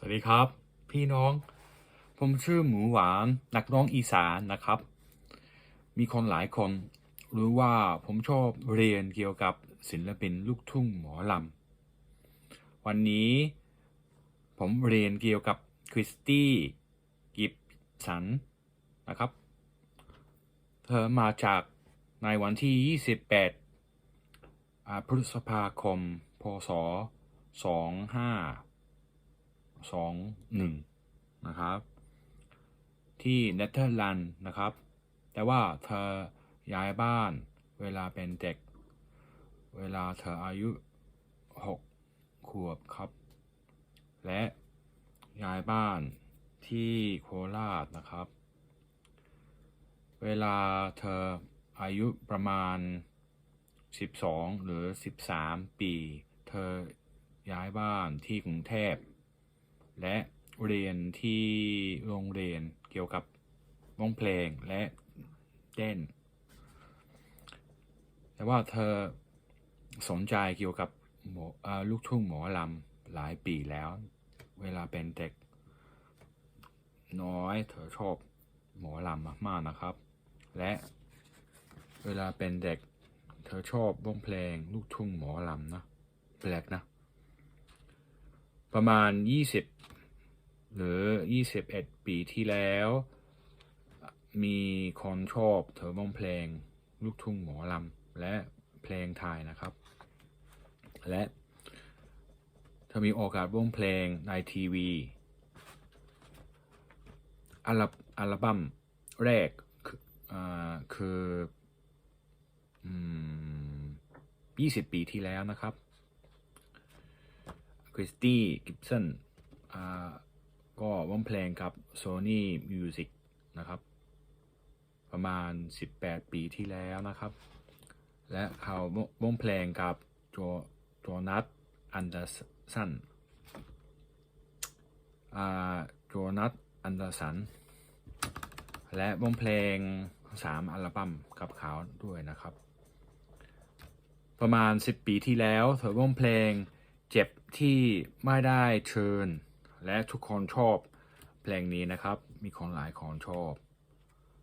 สวัสดีครับ พี่น้อง ผมชื่อหมูหวานนักร้องอีสานนะครับ มีคนหลายคนรู้ว่าผมชอบเรียนเกี่ยวกับศิลปินลูกทุ่งหมอลำวันนี้ผมเรียนเกี่ยวกับคริสตี้กิบสันนะครับ เธอมาจากในวันที่ 28พฤษภาคม พศ 25 สองหนึ่งนะครับ ที่เนเธอร์แลนด์นะครับ แต่ว่าเธอย้ายบ้านเวลาเป็นเด็ก เวลาเธออายุหกขวบครับ และย้ายบ้านที่โคราชนะครับ เวลาเธออายุประมาณ 12 หรือ 13 ปี เธอย้ายบ้านที่กรุงเทพ และเรียนที่โรงเรียนเกี่ยวกับร้องเพลงและเต้น แต่ว่าเธอสนใจเกี่ยวกับลูกทุ่งหมอลำหลายปีแล้ว เวลาเป็นเด็ก น้อยเธอชอบหมอลำมากๆนะครับ และเวลาเป็นเด็ก เธอชอบร้องเพลงลูกทุ่งหมอลำนะแปลกนะ ประมาณ 20 หรือ 21 ปีที่แล้ว มีคนชอบเธอร้องเพลง ลูกทุ่งหมอลำและเพลงไทยนะครับ และเธอมีโอกาสร้องเพลงในทีวีอัลบอัลบั้มแรกคืออ20 ปีที่แล้วนะครับ ริสตี้กิบสันอ่าก็ร้องเพลงกับ Sony Music นะครับ ประมาณ 18 ปีที่แล้วนะครับ และเขาร้องเพลงกับโจโจนัสอันเดอร์สันอ่าโจนัสอันเดอร์สันและร้องเพลง 3 อัลบั้มกับเขาด้วยนะครับ ประมาณ 10 ปีที่แล้วเธอร้องเพลง เจ็บที่ไม่ได้เชิญ และทุกคนชอบเพลงนี้นะครับ มีคนหลายคนชอบ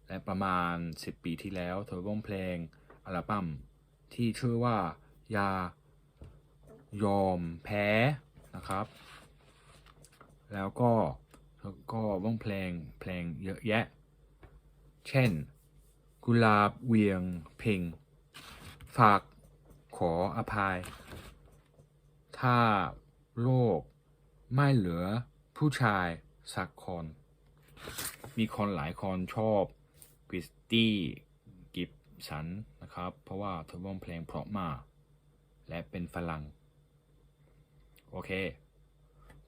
และประมาณ 10 ปีที่แล้วเธอร้องเพลงอัลบั้มที่ชื่อว่าอย่ายอมแพ้นะครับ แล้วก็เธอก็ร้องเพลงเพลงเยอะแยะ เช่น กุลาบเวียงเพลงฝากขออภัย ถ้าโลกไม่เหลือผู้ชายสักคน มีคนหลายคนชอบคริสตี้กิบสันนะครับ เพราะว่าเธอร้องเพลงเพราะมากและเป็นฝรั่ง โอเค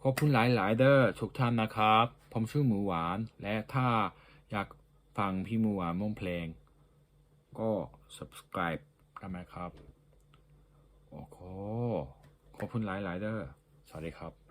ขอบคุณหลายๆเด้อทุกท่านนะครับ ผมชื่อหมูหวาน และถ้าอยากฟังพี่หมูหวานร้องเพลง ก็ subscribe กันไหมครับ โอ้โห ขอบคุณหลายๆเด้อสวัสดีครับ